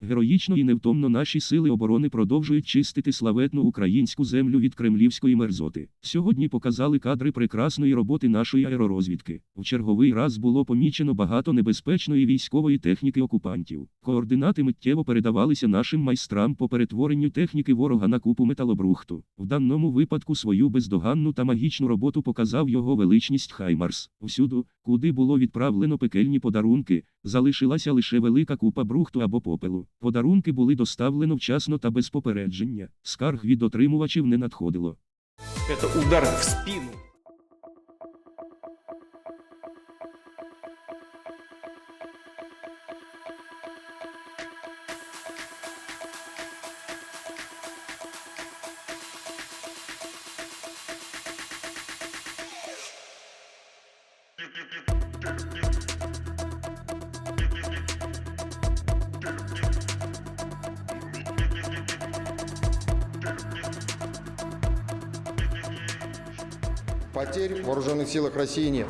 Героїчно і невтомно наші сили оборони продовжують чистити славетну українську землю від кремлівської мерзоти. Сьогодні показали кадри прекрасної роботи нашої аеророзвідки. В черговий раз було помічено багато небезпечної військової техніки окупантів. Координати миттєво передавалися нашим майстрам по перетворенню техніки ворога на купу металобрухту. В даному випадку свою бездоганну та магічну роботу показав його величність Хаймарс. Всюду, куди було відправлено пекельні подарунки, залишилася лише велика купа брухту або попелу. Подарунки були доставлено вчасно та без попередження. Скарг від отримувачів не надходило. Це удар в спину. Потерь в вооруженных силах России нет.